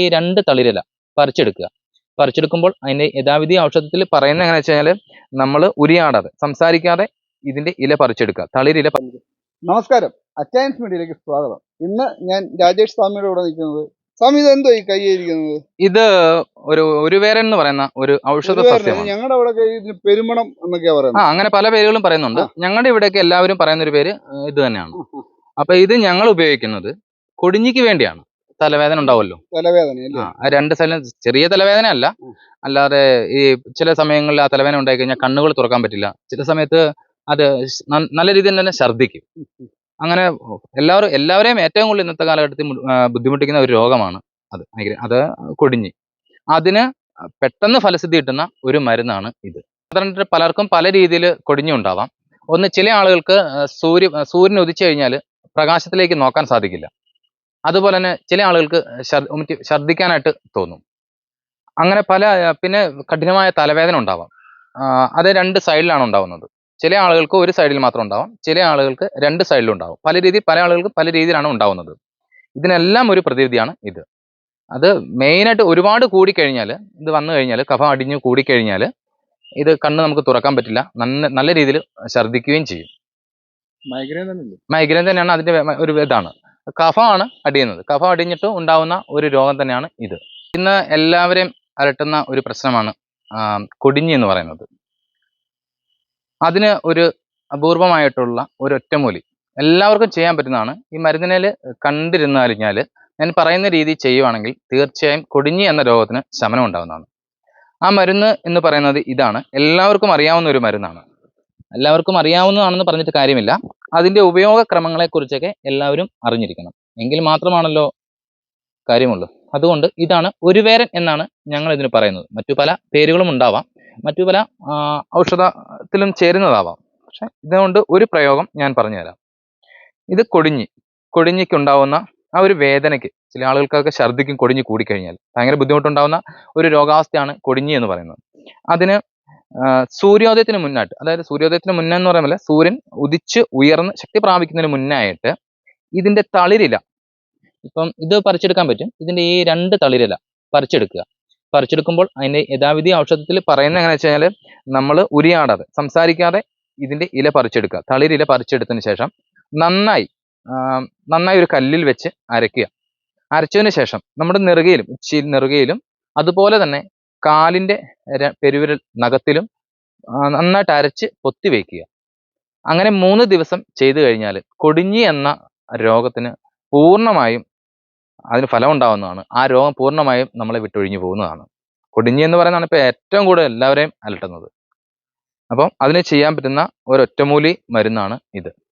ഈ രണ്ട് തളിരില പറിച്ചെടുക്കുക. പറിച്ചെടുക്കുമ്പോൾ അതിന്റെ യഥാവിധി ഔഷധത്തിൽ പറയുന്നത് എങ്ങനെ വെച്ച് കഴിഞ്ഞാൽ നമ്മൾ ഉരിയാടാതെ സംസാരിക്കാതെ ഇതിന്റെ ഇല പറിച്ചെടുക്കുക. തളിരില നമസ്കാരം. അച്ചയൻസ് മീഡിയയിലേക്ക് സ്വാഗതം. ഇന്ന് ഞാൻ രാജേഷ് സ്വാമിയുടെ കൂടെ നിൽക്കുന്നത്. സ്വാമി ഇത് എന്തോ ഈ കൈയിരിക്കുന്നത്? ഇത് ഒരു ഒരു വേരൻ എന്ന് പറയുന്ന ഒരു ഔഷധ സസ്യമാണ്. ഞങ്ങളുടെ അവിടെ ഇതിന് പെരുമണം എന്നൊക്കെയാ ആ അങ്ങനെ പല പേരുകളും പറയുന്നുണ്ട്. ഞങ്ങളുടെ ഇവിടെയൊക്കെ എല്ലാവരും പറയുന്ന ഒരു പേര് ഇത് തന്നെയാണ്. അപ്പൊ ഇത് ഞങ്ങൾ ഉപയോഗിക്കുന്നത് കൊടിഞ്ഞിക്ക് വേണ്ടിയാണ്. തലവേദന ഉണ്ടാവുമല്ലോ. തലവേദന ആ രണ്ട് സൈഡിലും ചെറിയ തലവേദന അല്ല. അല്ലാതെ ഈ ചില സമയങ്ങളിൽ ആ തലവേദന ഉണ്ടായി കഴിഞ്ഞാൽ കണ്ണുകൾ തുറക്കാൻ പറ്റില്ല. ചില സമയത്ത് അത് നല്ല രീതിയിൽ തന്നെ ഛർദ്ദിക്കും. അങ്ങനെ എല്ലാവരും എല്ലാവരെയും ഏറ്റവും കൂടുതൽ ഇന്നത്തെ കാലഘട്ടത്തിൽ ബുദ്ധിമുട്ടിക്കുന്ന ഒരു രോഗമാണ് അത്. അത് കൊടിഞ്ഞി. അതിന് പെട്ടെന്ന് ഫലസിദ്ധി കിട്ടുന്ന ഒരു മരുന്നാണ് ഇത്. സാധാരണ പലർക്കും പല രീതിയിൽ കൊടിഞ്ഞുണ്ടാവാം ഒന്ന് ചില ആളുകൾക്ക് സൂര്യ സൂര്യൻ ഉദിച്ചു കഴിഞ്ഞാൽ പ്രകാശത്തിലേക്ക് നോക്കാൻ സാധിക്കില്ല. അതുപോലെ തന്നെ ചില ആളുകൾക്ക് ഛർദ്ദിക്കാനായിട്ട് തോന്നും. അങ്ങനെ പല പിന്നെ കഠിനമായ തലവേദന ഉണ്ടാവാം. അത് രണ്ട് സൈഡിലാണ് ഉണ്ടാവുന്നത്. ചില ആളുകൾക്ക് ഒരു സൈഡിൽ മാത്രം ഉണ്ടാവാം ചില ആളുകൾക്ക് രണ്ട് സൈഡിലും ഉണ്ടാവും. പല രീതി പല ആളുകൾക്ക് പല രീതിയിലാണ് ഉണ്ടാവുന്നത്. ഇതിനെല്ലാം ഒരു പ്രതിവിധിയാണ് ഇത്. അത് മെയിനായിട്ട് ഒരുപാട് കൂടിക്കഴിഞ്ഞാൽ ഇത് വന്നു കഴിഞ്ഞാൽ കഫ അടിഞ്ഞു കൂടിക്കഴിഞ്ഞാൽ ഇത് കണ്ണ് നമുക്ക് തുറക്കാൻ പറ്റില്ല. നല്ല നല്ല രീതിയിൽ ഛർദ്ദിക്കുകയും ചെയ്യും. മൈഗ്രെയിൻ തന്നെയാണ് അതിന്റെ ഒരു ഇതാണ്. കഫമാണ് അടിയുന്നത്. കഫം അടിഞ്ഞിട്ട് ഉണ്ടാവുന്ന ഒരു രോഗം തന്നെയാണ് ഇത്. ഇന്ന് എല്ലാവരെയും അലട്ടുന്ന ഒരു പ്രശ്നമാണ് കൊടിഞ്ഞി എന്ന് പറയുന്നത്. അതിന് ഒരു അപൂർവമായിട്ടുള്ള ഒരു ഒറ്റമൂലി എല്ലാവർക്കും ചെയ്യാൻ പറ്റുന്നതാണ്. ഈ മരുന്നിനേൽ കണ്ടിരുന്നു കഴിഞ്ഞാൽ ഞാൻ പറയുന്ന രീതി ചെയ്യുവാണെങ്കിൽ തീർച്ചയായും കൊടിഞ്ഞി എന്ന രോഗത്തിന് ശമനം ഉണ്ടാകുന്നതാണ് ആ മരുന്ന് എന്ന് പറയുന്നത് ഇതാണ്. എല്ലാവർക്കും അറിയാവുന്ന ഒരു മരുന്നാണ്. എല്ലാവർക്കും അറിയാവുന്നതാണെന്ന് പറഞ്ഞിട്ട് കാര്യമില്ല. അതിന്റെ ഉപയോഗക്രമങ്ങളെക്കുറിച്ചൊക്കെ എല്ലാവരും അറിഞ്ഞിരിക്കണം. എങ്കിൽ മാത്രമാണല്ലോ കാര്യമുള്ളൂ. അതുകൊണ്ട് ഇതാണ് ഒരു വേരൻ എന്നാണ് ഞങ്ങൾ ഇതിന് പറയുന്നത്. മറ്റു പല പേരുകളും ഉണ്ടാവാം. മറ്റു പല ഔഷധത്തിലും ചേരുന്നതാവാം. പക്ഷെ ഇതുകൊണ്ട് ഒരു പ്രയോഗം ഞാൻ പറഞ്ഞുതരാം. ഇത് കൊടിഞ്ഞി കൊടിഞ്ഞിക്കുണ്ടാവുന്ന ആ ഒരു വേദനയ്ക്ക് ചില ആളുകൾക്കൊക്കെ ഛർദിക്കും കൊടിഞ്ഞി കൂടിക്കഴിഞ്ഞാൽ ഭയങ്കര ബുദ്ധിമുട്ടുണ്ടാവുന്ന ഒരു രോഗാവസ്ഥയാണ് കൊടിഞ്ഞി എന്ന് പറയുന്നത്. അതിന് സൂര്യോദയത്തിന് മുന്നായിട്ട് അതായത് സൂര്യോദയത്തിന് മുന്നേ എന്ന് പറയുമ്പോൾ സൂര്യൻ ഉദിച്ച് ഉയർന്ന് ശക്തി പ്രാപിക്കുന്നതിന് മുന്നായിട്ട് ഇതിന്റെ തളിരില ഇപ്പം ഇത് പറിച്ചെടുക്കാൻ പറ്റും. ഇതിന്റെ ഈ രണ്ട് തളിരില പറിച്ചെടുക്കുക. പറിച്ചെടുക്കുമ്പോൾ അതിന്റെ യഥാവിധി ഔഷധത്തിൽ പറയുന്നത് എങ്ങനെ വെച്ച് കഴിഞ്ഞാൽ നമ്മൾ ഉരിയാടാതെ സംസാരിക്കാതെ ഇതിന്റെ ഇല പറിച്ചെടുക്കുക. തളിരില പറിച്ചെടുത്തതിന് ശേഷം നന്നായി നന്നായി ഒരു കല്ലിൽ വെച്ച് അരയ്ക്കുക. അരച്ചതിന് ശേഷം നമ്മുടെ നെറുകയിലും നെറുകയിലും അതുപോലെ തന്നെ കാലിന്റെ ര- പെരുവിരൽ നഖത്തിലും നന്നായിട്ട് അരച്ച് പൊത്തി വയ്ക്കുക. അങ്ങനെ മൂന്ന് ദിവസം ചെയ്തു കഴിഞ്ഞാൽ കൊടിഞ്ഞി എന്ന രോഗത്തിന് പൂർണമായും അതിന് ഫലം ഉണ്ടാവുന്നതാണ് ആ രോഗം പൂർണമായും നമ്മളെ വിട്ടൊഴിഞ്ഞു പോകുന്നതാണ്. കൊടിഞ്ഞി എന്ന് പറയുന്നതാണ് ഇപ്പൊ ഏറ്റവും കൂടുതൽ എല്ലാവരെയും അലട്ടുന്നത്. അപ്പം അതിന് ചെയ്യാൻ പറ്റുന്ന ഒരൊറ്റമൂലി മരുന്നാണ് ഇത്.